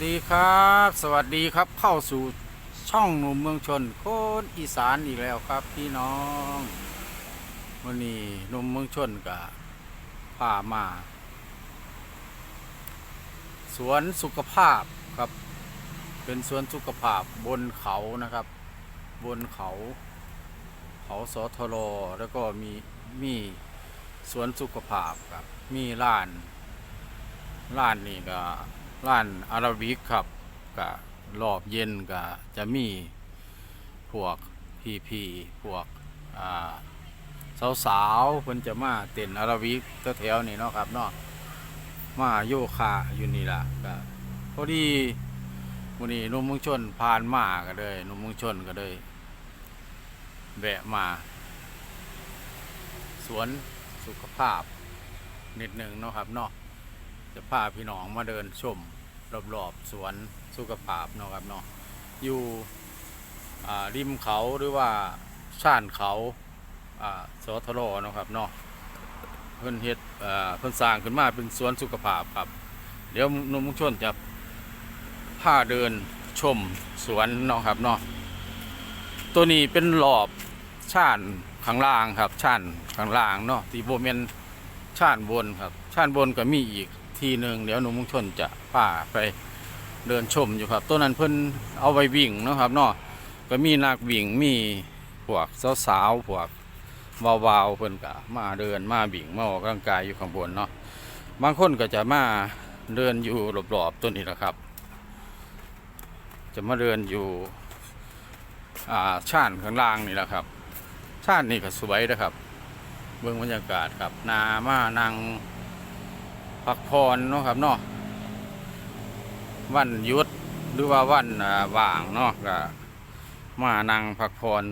สวัสดีครับ สวัสดีครับเข้าสู่ช่องหนุ่มเมืองชนโคนอีสานอีกแล้วครับพี่น้องวันนี้หนุ่มเมืองชนกับพามา สวนสุขภาพครับ เป็นสวนสุขภาพบนเขานะครับ บนเขา เขาสทรแล้วก็มีมีสวนสุขภาพครับ มีร้านร้านนี่ก็ ร้านอาราบิกครับก็รอบเย็นก็จะมีพวกพีพีพวกอ่าสาวๆเพิ่นจะมาเต้นอาราบิกแถวๆนี่เนาะครับเนาะมาโยคะอยู่นี่ล่ะก็พอดีวันนี้หนุ่มมงชนผ่านมาก็เลยหนุ่มมงชนก็เลยแวะมา สวนสุขภาพนิดหนึ่งเนาะครับเนาะ จะพาพี่น้องมาเดินชมรอบๆสวนสุขภาพเนาะครับเนาะอยู่ริมเขาหรือว่าช่านเขาอ่าสทรเนาะครับเนาะเพิ่นเฮ็ดเพิ่นสร้างขึ้นมาเป็นสวนสุขภาพครับ เดี๋ยวหนุ่มมุงชนจะพาเดินชมสวนเนาะครับเนาะตัวนี้เป็นรอบช่านข้างล่างครับช่านข้างล่างเนาะที่โบเมนชาติบนครับชาติบนก็มีอีก ทีหนึ่งเดี๋ยวหนุ่มมุงชนจะพาไปเดินชมอยู่ครับ ต้นนั้นเพิ่นเอาไปวิ่งนะครับเนาะก็มีนักวิ่งมีพวกสาวๆพวกวาวๆเพิ่นก็มาเดินมาวิ่งมาออกกำลังกายอยู่ข้างบนเนาะบางคนก็จะมาเดินอยู่รอบๆต้นนี้แหละครับ จะมาเดินอยู่อ่าชานข้างล่างนี่แหละครับชานนี่ก็สวยนะครับ เบื้องบรรยากาศครับนามานัง พักพรเนาะครับเนาะวันหยุดหรือว่าวันอ่าว่างเนาะก็มานั่งพักพร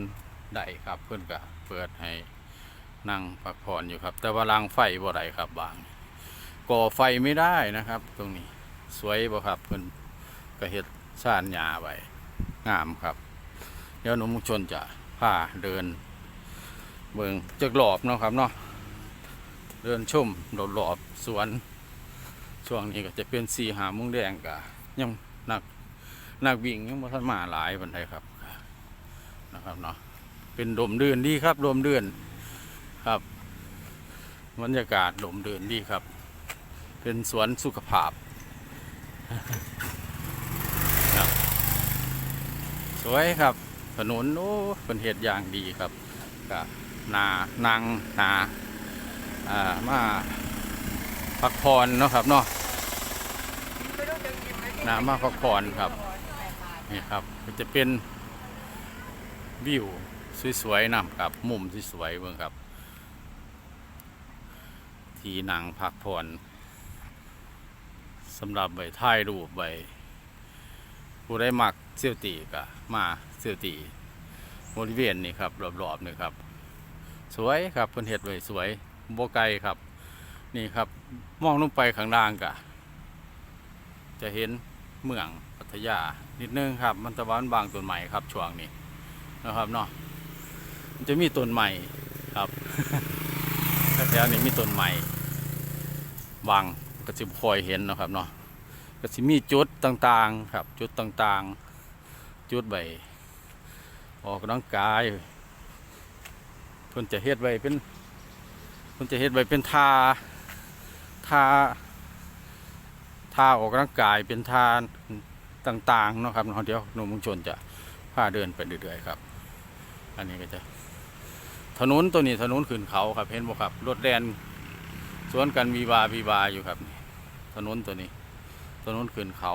ได้ครับเพื่อนก็เปิดให้นั่งพักพรอยู่ครับ แต่ว่าลางไฟบ่ได้ครับบาง ก่อไฟไม่ได้นะครับ ตรงนี้สวยบ่ครับเพื่อนก็เฮ็ดซ่านหญ้าไว้งามครับ เดี๋ยวหนุ่มชนจะพาเดิน เบิ่งจักหลอบเนาะครับเนาะเดินชุ่มหลอบสวน ช่วงนี้ก็จะเป็นสีหามุงแดงกะยังนักนักวิ่งยังบ่ทันมาหลายบันไดครับนะครับเนาะเป็นดมเดือนดีครับดมเดือนครับบรรยากาศดมเดือนดีครับ เป็นสวนสุขภาพครับสวยครับ ถนนโอ้เป็นเหตุอย่างดีครับก็นานางนาอ่ามา พักผ่อนเนาะครับเนาะนามาพักผ่อนครับนี่ครับก็จะเป็นวิวสวยๆนะครับ มุมที่สวยเบิ่งครับ ที่นางพักผ่อนสำหรับใบถ่ายรูปใบผู้ได้มักเซี่ยวตีก็มาเซี่ยวตีบริเวณนี่ครับรอบๆนี่ครับ สวยครับเพิ่นเฮ็ดไว้สวยบ่ไกลครับ นี่ครับมองลงไปข้างล่างกะ จะเห็นเมืองพัทยา นิดนึงครับ มันตะวันบางต้นใหม่ครับช่วงนี้นะครับเนาะมันจะมีต้นใหม่ครับแถวนี้มีต้นใหม่บางก็จะคอยเห็นนะครับเนาะก็จะมีจุดต่างๆครับ จุดต่างๆ จุดใบออกกำลังกายเพิ่นจะเฮ็ดไว้เป็นเพิ่นจะเฮ็ดไว้เป็นทา ท่าท่าออกกำลังกายเป็นท่าต่างๆเนาะครับเนาเดี๋ยวหนุ่มมุงชนจะพาเดินไปเรื่อยๆครับ อันนี้ก็จะ ถนนตัวนี้ถนนขึ้นเขาครับเห็นบ่ครับรถแดนสวนกันวีวาวีวาอยู่ครับถนนตัวนี้ ถนนขึ้นเขา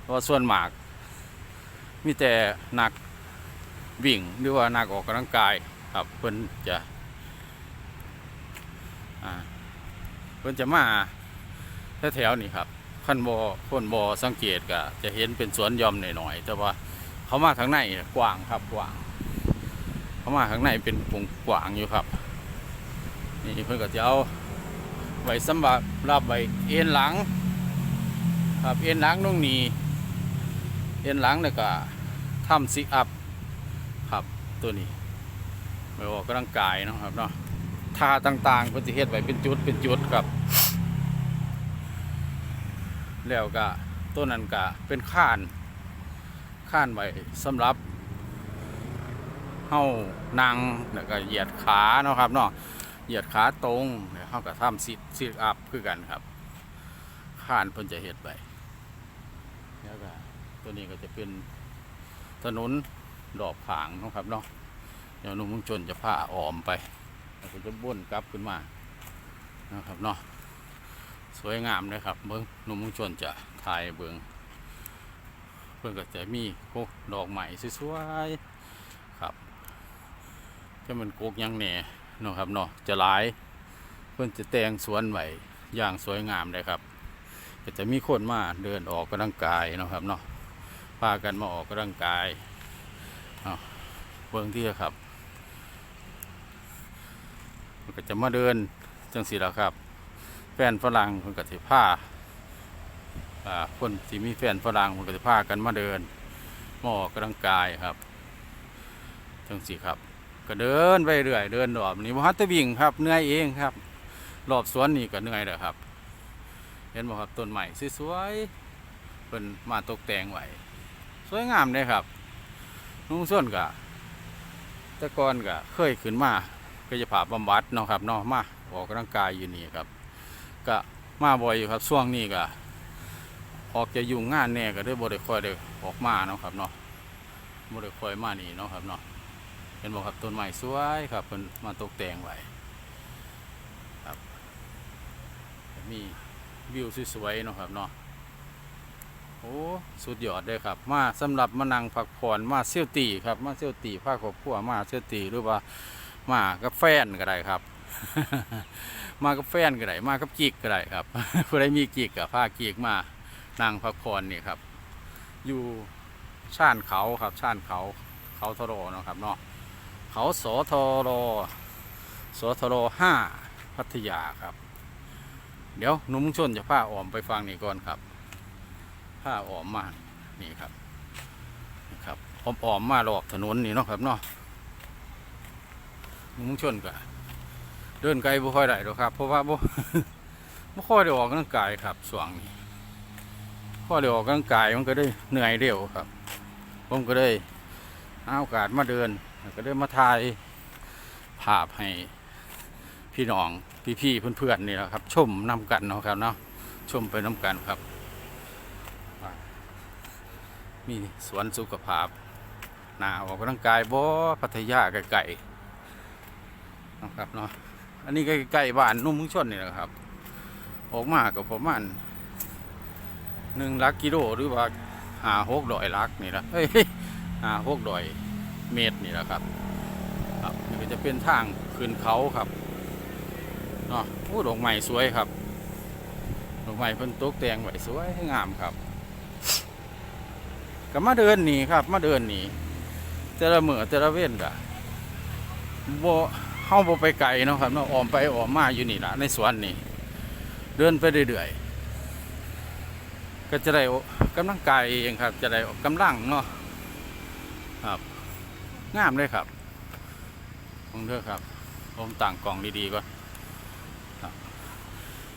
เพราะว่าส่วนหมาก มีแต่นักวิ่งหรือว่านักออกกำลังกายครับเพิ่นจะอ่า เพิ่นจะมาแถวๆนี่ครับขั้นบอคนบอสังเกตก็จะเห็นเป็นสวนยอมหน่อยๆแต่ว่าเขามาทางในกว้างครับกว้าง เขามาทางในเป็นวงกว้างอยู่ครับ นี่เพิ่นก็จะเอาไว้สำหรับรับไว้เอ็นหลัง ครับเอ็นหลังตรงนี้เอ็นหลังแล้วก็ทำซิกอัพครับตัวนี้ไม่ออกกำลังกายเนาะครับเนาะ ทาต่างๆเพิ่นสิเฮ็ดไว้เป็นจุดเป็นจุดครับ แล้วก็ตัวนั้นก็เป็นข้านข้านไว้สำหรับเฮานั่งแล้วก็เหยียดขาเนาะครับเนาะเหยียดขาตรงแล้วเฮาก็ทำซิทซิทอัพคือกันครับข้านเพิ่นจะเฮ็ดไว้แล้วก็ตัวนี้ก็จะเป็นถนนดอกผางนะครับเนาะเดี๋ยวนุ่มมุงชนจะพาออมไป แล้วก็จะบ้วนกลับขึ้นมานะครับเนาะสวยงามเลยครับเบิ้งหนุ่มมุงชนจะถ่ายเบิ้งเพื่อนก็จะมีโอ้ดอกใหม่สวยๆครับจะมันโกกยังแหน่นะครับเนาะจะหลายเพื่อนจะแต่งสวนไว้อย่างสวยงามเลยครับก็จะมีคนมาเดินออกกำลังกายนะครับเนาะพากันมาออกกำลังกายเอาเบิ้งที่ครับ มันก็จะมาเดินจังสีแล้วครับ แฟนฝรั่งคนก็สิพาอ่าคนที่มีแฟนฝรั่งคนก็สิพากันมาเดินหมาออกกำลังกายครับจังสิครับ ก็เดินไปเรื่อยเดินรอบนี้บ่ฮัตตะวิ่งครับเหนื่อยเองครับ รอบสวนนี่ก็เหนื่อยแล้วครับ เห็นบ่ครับต้นใหม่สวยๆเป็นมาตกแต่งไว้สวยงามเลยครับนุ่งส่วนก็แต่ก่อนก็เคยขึ้นมา ก็จะผ่าบำบัดเนาะครับเนาะมาออกกำลังกายอยู่นี่ครับ ก็มาบ่อยอยู่ครับช่วงนี้ก็ออกจะยุ่งงานแน่ก็ได้บ่ได้ค่อยได้ออกมาเนาะครับเนาะบ่ได้ค่อยมานี่เนาะครับเนาะเห็นบ่ครับต้นไม้สวยครับเพิ่นมาตกแต่งไว้ครับมีวิวสวยๆเนาะครับเนาะโอ้สุดยอดเลยครับ มาสำหรับมานั่งพักผ่อนมาเที่ยวตีครับมาเที่ยวตีพาครอบครัวมาเที่ยวตีหรือว่า มากับแฟนก็ได้ครับ มากับแฟนก็ได้มากับกิกก็ได้ครับผู้ใดมีกิกกับพากิกมานั่งพักผ่อนนี่ครับ อยู่ชานเขาครับชานเขาเขาทรอนะครับเนาะเขาสอทรสอทรห้าพัทยาครับ เดี๋ยวหนุ่มชนจะพาอ้อมไปฟังนี่ก่อนครับพาอ้อมมานี่ครับนี่ครับออมออมมาหลอกถนนนี่เนาะครับเนาะ หนุ่มชนก็เดินไกลบ่ค่อยได้หรอกครับ เพราะว่าบ่บ่ค่อยได้ออกกำลังกายครับช่วงนี้พอได้ออกกำลังกายมันก็ได้เหนื่อยเร็วครับ ผมก็ได้หาโอกาสมาเดินก็ได้มาถ่ายภาพให้พี่น้องพี่ๆเพื่อนๆนี่แหละครับ ชมนำกันเนาะครับเนาะชมไปนำกันครับ มีสวนสุขภาพนาออกกำลังกายบ่พัทยาไกลๆ นะครับเนาะอันนี้ใกล้ๆบ้านนุ่มมึงชนนี่แหละครับ ออกมาก็ประมาณหนึ่งลักกิโลหรือว่าหาหกดอยลักนี่ละเฮ้ยหาหกดอยเมตรนี่แหละครับ ครับนี่ก็จะเป็นทางขึ้นเขาครับเนาะโอ้ดอกไม้สวยครับดอกไม้เพิ่นตกแต่งไว้สวยงามครับก็มาเดินหนีครับ มาเดินหนีแต่ละเมื่อแต่ละเว้นกะบ่ เฮาบ่ไปไกลเนาะครับเนาะออมไปออมมาอยู่นี่ล่ะในสวนนี่เดินไปเรื่อยๆก็จะได้กำลังกายเองครับ จะได้กำลังเนาะครับงามเลยครับผมเถอะครับผมต่างกล่องดีๆก่อน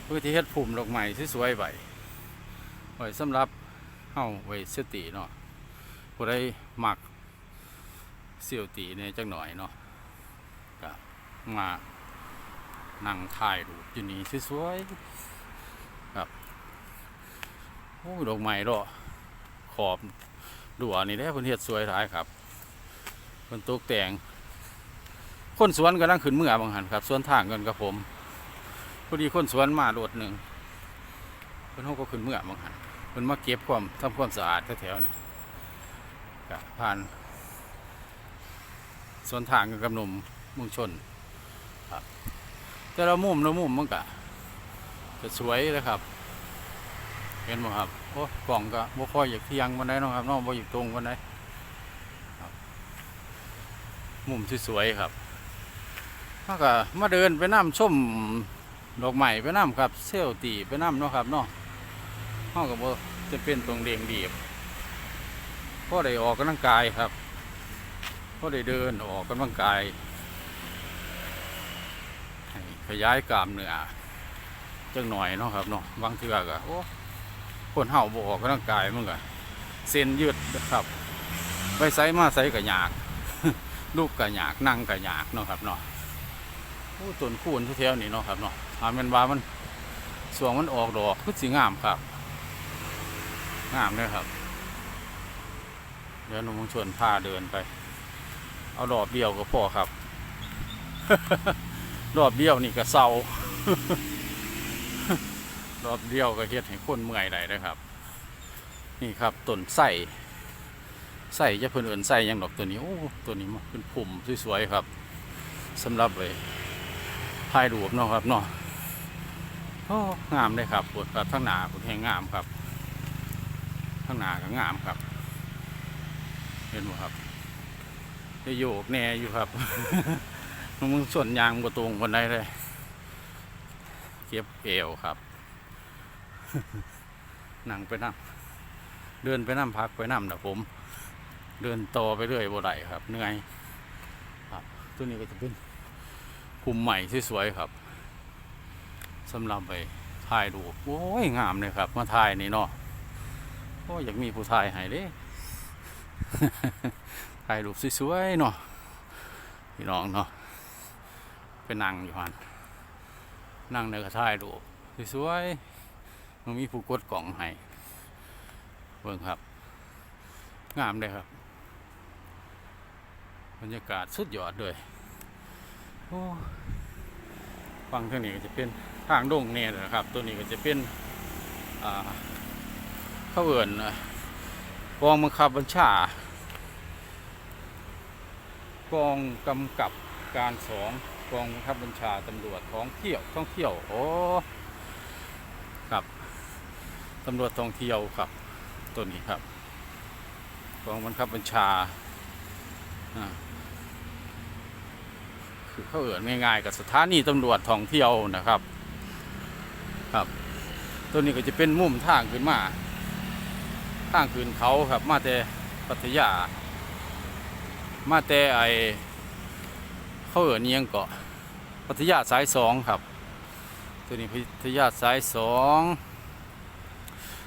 เพื่อที่เฮ็ดภูมิดอกไม้สวยๆไว้ไว้สำหรับเฮาไว้เสยติเนาะผู้ใดมักเสี่ยวตีเนี่ยจักหน่อยเนาะ มานั่งถ่ายรูปอยู่นี่สวยๆครับโอ้ดอกไม้ดอกขอบดัวนี่แหละเพิ่นเฮ็ดสวยหลายครับเพิ่นตกแต่ง คนสวนกำลังขึ้นเมื่อบางหันครับสวนทางกันกับผมพอดีคนสวนมาโดดหนึ่งเพิ่นเขาก็ขึ้นเมื่อบางหันเพิ่นมาเก็บความทำความสะอาดแถวๆนี่ผ่านสวนทางกันกับหนุ่มมุงชน แต่ละมุมละมุมมันก็จะสวยเลยครับ เห็นไหมครับโอ้กล่องก็บ่ค่อยอยากเที่ยงวันไหนนาะครับน้องบ่อยากตรงวันไหนมุมสวยๆครับเขาก็มาเดินไปน้ำชมดอกไม้ไปน้ำครับ เซลตีไปน้ำเนาะครับเนาะเขาก็บ่จะเป็นตรงเดียงดีบพ่อได้ออกกำลังกายครับพ่อได้เดินออกกำลังกาย ยายกล้ามเนื้อจังหน่อยเนาะครับเนาะบางเทือก็โอ้คนเฮาบ่ออกกำลังกายมันก็เส้นยืดนะครับไปไสมาไสก็ยาก ลูกก็ยากนั่งก็ยากเนาะครับเนาะโอ้ต้นคูนที่แถวนี้เนาะครับเนาะอาม่นว่ามันสวงมันออกดอกคือสิงามครับงามเลยครับ เดี๋ยวหนุ่มชวนพาเดินไป เอารอบเดียวก็พอครับ รอบเดียวนี่ก็เศร้ารอบเดียวก็เฮ็ดให้คนเมื่อยได้นะครับ นี่ครับต้นไส้ไส้จะเพิ่นเอินไส้ยังดอกตัวนี้โอ้ตัวนี้มันเป็นพุ่มสวยๆครับสำหรับเลยถ่ายรูปเนาะครับเนาะโอ้งามเลยครับปวดครับทั้งหนาปวดแห้งงามครับทั้งหนาก็งามครับ เห็นบ่ครับได้โยกแน่อยู่ครับ มึงส่วนยางก็ตรงบนไดเลย เก็บเอวครับ นั่งไปนั่งเดินไปนั่งพักไปนั่งนะผม เดินต่อไปเรื่อยบ่ได้ครับ เหนื่อยครับตัวนี้ก็จะเป็นภูมิใหม่สวยๆครับสำหรับไปถ่ายรูปโอ้ยงามเลยครับ มาถ่ายนี่เนาะโอ้อยากมีผู้ถ่ายให้เด้ถ่ายรูปสวยๆเนาะพี่น้องเนาะ นั่งอยู่หันนั่งในกระถ่ายรูสวยๆมันมีผู้กดกล่องให้เบิ่งครับ งามเลยครับ บรรยากาศสุดยอดเลยโอ้ฟังทางนี้ก็จะเป็นทางดงเนี่ยนะครับ ตัวนี้ก็จะเป็นข้าเอื่นกองบังคับบัญชากองกำกับการสอง กองบังคับบัญชาตำรวจท้องเที่ยวท่องเที่ยวโอ้ครับตำรวจท่องเที่ยวครับตัวนี้ครับกองบังคับบัญชาคือเขาเอ่นง่ายๆกับสถานีตำรวจท่องเที่ยวนะครับ ครับ ตัวนี้ก็จะเป็นมุมทางขึ้นมาทางขึ้นเขาครับ มาแต่พัทยา มาแต่ไอ เขาเอ่นอิหยังเกาะพัทยาสายสองครับ ตัวนี้พัทยาสายสอง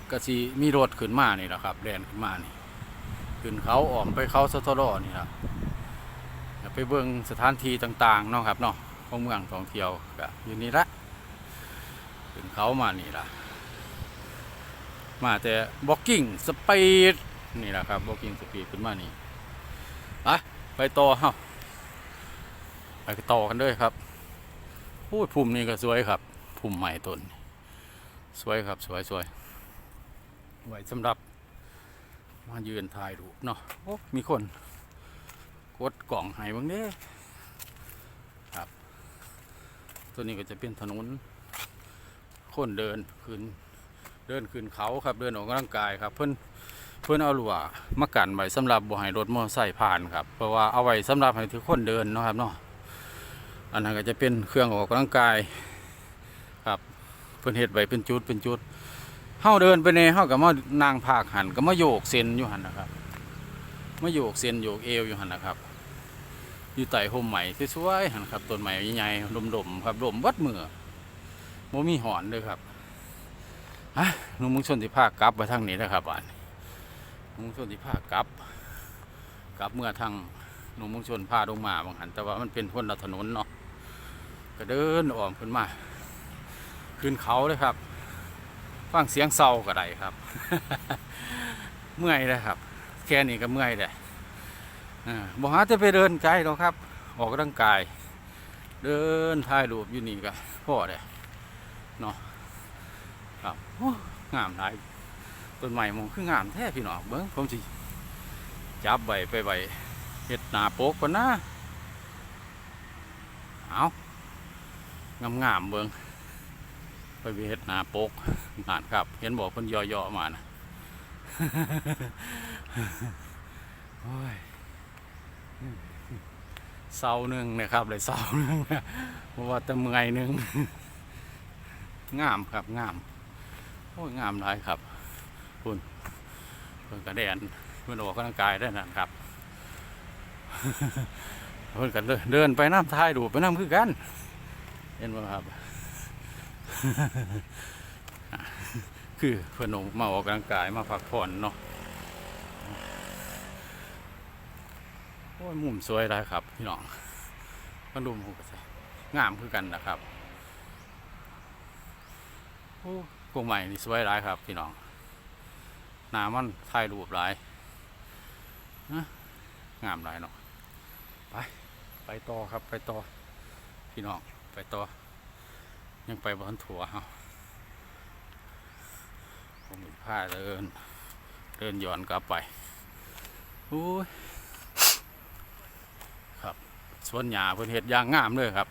ก็สิมีรถขึ้นมานี่แหละครับแลนขึ้นมานี่ขึ้นเขาอ้อมไปเขาสะทรอนี่ครับแล้วไปเบิ่งสถานที่ต่างๆเนาะครับเนาะของเมืองท่องเที่ยวก็อยู่นี่ละขึ้นเขามานี่ละมาแต่บ็อกกิ้งสปีดนี่แหละครับบ็อกกิ้งสปีดขึ้นมานี่ไปไปต่อเฮ้า ไปต่อกันเลยครับโอ้ยพุ่มนี่ก็สวยครับพุ่มใหม่ต้นสวยครับสวยสวยไว้สำหรับมายืนถ่ายรูปเนาะโอ้มีคน กดกล่องให้เบางเด้ครับ ตัวนี้ก็จะเป็นถนนคนเดินขึ้นเดินขึ้นเขาครับเดินออกกำลังกายครับ เพื่อนเพื่อนเอาหลัวมากันไว้สำหรับบ่ให้รถมอเตอร์ไซค์ผ่านครับเพราะว่าเอาไว้สำหรับให้ทุกคนเดินนะครับเนาะ อันนั้นก็จะเป็นเครื่องออกกำลังกายครับเพื่อนเฮ็ดไว้เป็นจุดเป็นจุดเฮาเดินไปในเฮาก็มานางภาคหันก็มาโยกเส้นอยู่หันนะครับมาโยกเส้นโยกเอวอยู่หันนะครับอยู่ใต้ห่มใหม่สวยๆหันครับต้นใหม่ใหญ่ๆดมๆครับดมวัดมือโมมีหอนเลยครับฮะลุงมุงชนที่ภาคกลับไปทางนี้นะครับบ้านลุงมุงชนที่ภาคกลับกลับเมื่อทางลุงมุงชนพาลงมาบางหันแต่ว่ามันเป็นพ้นถนนเนาะ ก็เดินอ้อมขึ้นมา ขึ้นเขาเลยครับ ฟังเสียงเศร้าก็ได้ครับ เมื่อยเลยครับ แค่นี้ก็เมื่อยเลยบอกหาจะไปเดินไกลหรอกครับ ออกกำลังกาย เดินถ่ายรูปอยู่นี่ก็พ่อเลยเนาะครับงามหลายต้นใหม่มองคืองามแท้พี่น้องเบิ้งผมสิจับใบไปใบเห็ดหนาโป๊กก่อนนะเอา งามๆเบิ้งไปเฮ็ดนาปกงานครับ เห็นบอกคนย่อๆมานะโอ้ยเศร้าหนึ่งนะครับเลยเศร้าหนึ่งเพราะว่าแตะเมื่อยหนึ่งงามครับงามโอ้ยงามหลายครับคุณเพิ่นกระแดนเพิ่นออกกำลังกายได้นั่นครับเพิ่นกันเดินไปน้ำท้ายดูไปน้ำคือกัน เห็นไหมครับ คือเพื่อนออกมาออกกำลังกายมาพักผ่อนเนาะโอ้ยมุมสวยเลยครับ พี่น้องมันดูมุมงามคือกันนะครับโอ้กงใหม่นี่สวยหลายครับ พี่น้องหนามันถ่ายรูปหลายนะงามหลายเนาะไป ไปต่อครับไปต่อ พี่น้อง ไปต่อ ยังไปบนถั่วเฮาผมมีผ้าเดิน เดินย้อนกลับไปโอ้ยครับสวนหญ้าเพิ่นเฮ็ดอย่างงามเลยครับ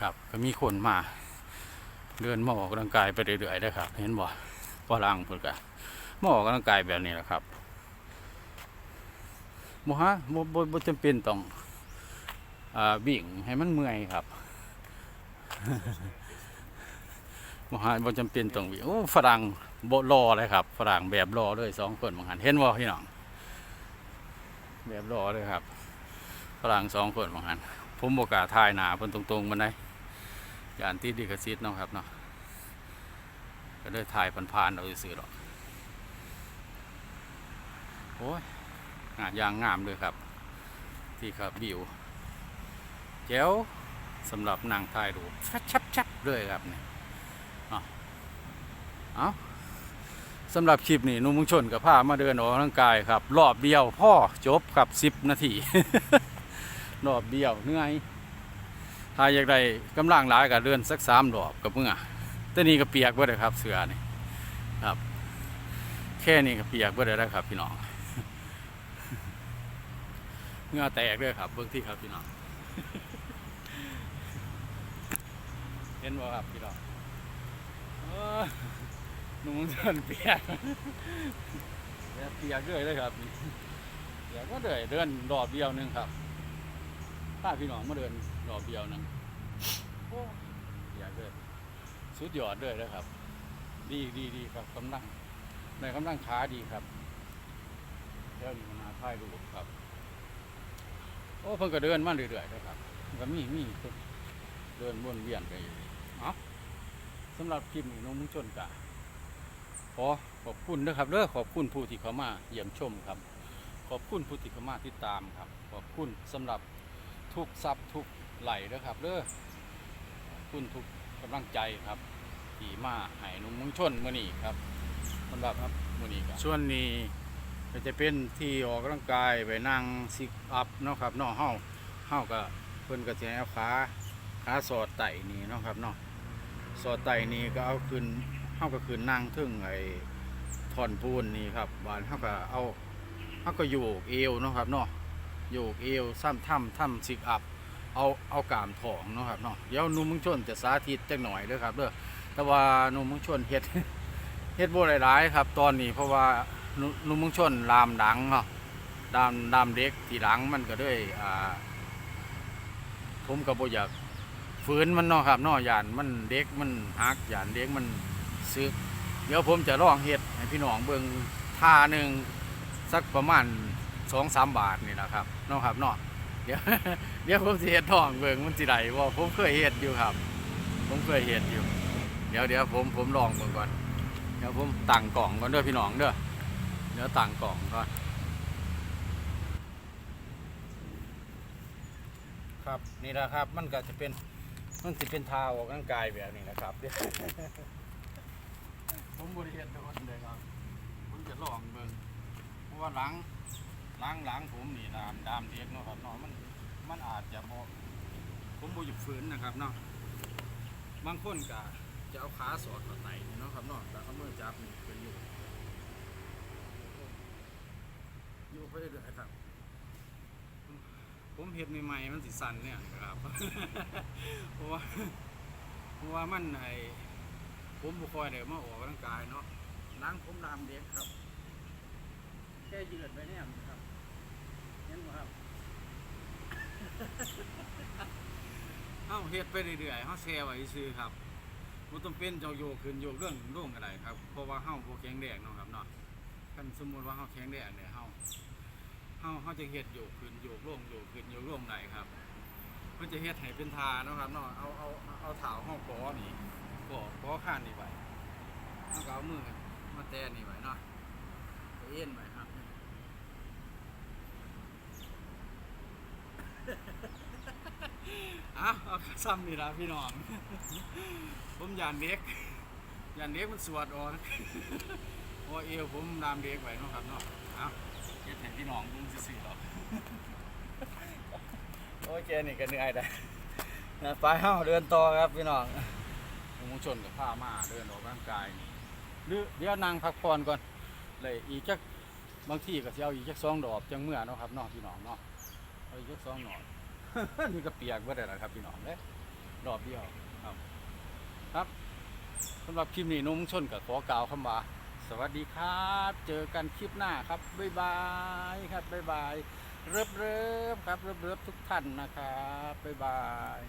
ครับ ก็มีคนมา เดินมาออกกำลังกายไปเรื่อยๆได้ครับ เห็นบ่ฝรั่งเพิ่นก็มาออกกำลังกายแบบนี้แหละครับบ่ฮะบ่บ่บ่จำเป็นต้อง วิ่งให้มันเมื่อยครับมหาบ่จำเป็นต้องวิ่งโอ้ฝรั่งโบรอเลยครับฝรั่งแบบรอเลยสองคนบางหันเห็นบ่พี่น้องแบบรอเลยครับฝรั่งสองคนบางหันผมบ่กาถ่ายหนาเพิ่นตรงๆมันได้ยานติดลิขสิทธิ์เนาะครับเนาะก็เลยถ่ายผ่านๆเอาซื่อหรอกโอ้ยงานยางงามเลยครับ ที่ครับวิว แจ๋วสำหรับนางถ่ายรูปชับๆๆเลยครับเนี่ยเอาสำหรับคลิปนี้หนุ่มมุงชนกับพามาเดินออกกำลังกายครับ รอบเดียวพ่อจบครับสิบนาทีรอบเดียวเหนื่อยถ้าอยากได้กำลังหลายก็เดินสักสามรอบกับเมื่อแต่นี่ก็เปียกเบ่ได้ครับเสือนี่ครับ แค่นี้ก็เปียกเบ่ได้แล้วครับ พี่น้องเงื่อแตกเลยครับเบื้องที่ครับพี่น้อง เห็นบ่ครับพี่น้องหนุ่มเดินเปียกเปียกเลยเลยครับเปียกก็เดินเดินรอบเดียวหนึงครับถ้าพี่น้องมาเดินรอบเดียวหนึงเปียกเลยสุดยอดเลยนะครับ ดีดีดีครับกำลังในกำลังขาดีครับเดี๋ยวนี้มันาถ่ายรูปครับโอ้เพิ่นก็เดินมาเรื่อยๆนะครับก็มีมีเดินวนเวียนไป สำหรับคลิปนี้น้องมุ้งชนกะขอขอบคุณนะครับเด้อขอบคุณผู้ที่เข้ามาเยี่ยมชมครับ ขอบคุณผู้ที่เข้ามาติดตามครับ ขอบคุณสำหรับทุกซับทุกไหลนะครับเด้อขอบคุณทุกกำลังใจครับที่มาให้หนุ่มมุ้งชนมื่อนี้ครับสำหรับครับมื่อนี้ครับส่วนนี้ก็จะเป็นที่ออกกำลังกายไปนั่งซิกอัพเนาะครับเนาะเฮาเฮาก็เพิ่นก็สิให้เอาขาขาสอดไต่นี่เนาะครับเนาะ สอไตนี่ก็เอาขึ้นเฮาก็คือนั่งทึ่งไอ้ท่อนปูนนี่ครับบานเฮาก็เอาเฮาก็โยกเอวเนาะครับเนาะโยกเอวซ้ำถ้ำถ้ำซิกอัพเอาเอากามถองเนาะครับเนาะเดี๋ยวหนุ่มมึงชนจะสาธิตจักหน่อยเด้อครับเด้อแต่ว่าหนุ่มมึงชนเฮ็ดเฮ็ดบ่หลายๆครับ ตอนนี้เพราะว่าหนุ่มมึงชนลามดังเนาะดามดามเด็กทีหลังมันก็ด้วยอ่าผมก็บ่อยาก ฝืนมันเนาะครับเนาะยานมันเด็กมันหักหยานเด็กมันซึก เดี๋ยวผมจะลองเฮ็ดให้พี่น้องเบิ่งท่าหนึ่งสักประมาณสองสามบาทนี่แหละครับเนาะครับเนาะเดี๋ยวเดี๋ยวผมสิเฮ็ดทองเบิ่งมันสิได้บ่ผมเคยเฮ็ดอยู่ครับ ผมเคยเฮ็ดอยู่ เดี๋ยวเดี๋ยวผมผมลองเบิ่งก่อนเดี๋ยวผมตั้งกล่องก่อนเด้อพี่น้องเด้อเดี๋ยวตั้งกล่องก่อนครับนี่แหละครับมันก็จะเป็น มันสิเป็นทาออกร่างกายแบบนี้นะครับผมบริเวณโดนเลยครับผมจะลองเบิ่งเพราะว่าหลังหลังหลังผมนี่ดามดามเด็กเนาะครับเนาะมันมันอาจจะพอผมบ่อยู่ฝืนนะครับเนาะบางคนก็จะเอาขาสอดกับไตนี่เนาะครับเนาะแต่เอามือจับนี่เป็นอยู่อยู่ไปเรื่อยๆครับ ผมเห็ดใหม่ๆมันสิสันเนี่ยครับเพราะว่าเพราะว่ามันไอผมบุคอยเดี๋ยวมาออกกำลังกายเนาะล้างผมรามเด็กครับ แค่ยืดไปเนี่ยครับเห็นไหมครับเอ้าเฮ็ดไปเรื่อยๆเฮาแชร์ไว้ซื่อครับบ่ต้องเป็นเจ้าโยกขึ้นโยกเรื่องร่วมกันได้ครับเพราะว่าเฮาบ่แข็งแรงเนาะครับเนาะคันสมมุติว่าเฮาแข็งแรงเนี่ยาเฮาเฮาจะเฮ็ดโยกขึ้นโยกลงโยกขึ้นโยกลงได้ครับเพิ่นจะเฮ็ดให้เป็นทาเนาะครับเนาะเอาเอาเอาเท้าเฮาก่อนี่ก็ก็ข้านนี่ไปเอาก็เอามือมาแตะนี่ไว้เนาะเอ็นไว้ครับเอาเอาซ้ำนี่ละพี่น้อง ผมยานเด็กยานเด็กมันสวดออกโอเอวผมนามเด็กไว้เนาะครับเนาะเอา เฮ็ดให้พี่น้องลุงซื่อๆหรอกโอ้ยแกนี่ก็เหนื่อยได้นะไปเฮาเดินต่อครับพี่น้องมุงชนกับผ้ามาเดินออกกำลังกายนี่หรือเดี๋ยวนั่งพักผ่อนก่อนเลยอีกจักบางทีก็สิเอาอีกจักสองดอกจังเมื่อเนาะครับเนาะพี่น้องเนาะเอาอีกจักสองดอกนี่ก็เปียกเบ่ได้แล้วครับพี่น้องเด้รอบเดียวครับ ครับสำหรับคลิปนี้นุ่มชนกับขอกล่าวคำว่า สวัสดีครับ เจอกันคลิปหน้าครับ บ๊ายบายครับบ๊ายบายเริบเริบครับเริบเริบทุกท่านนะครับบ๊ายบาย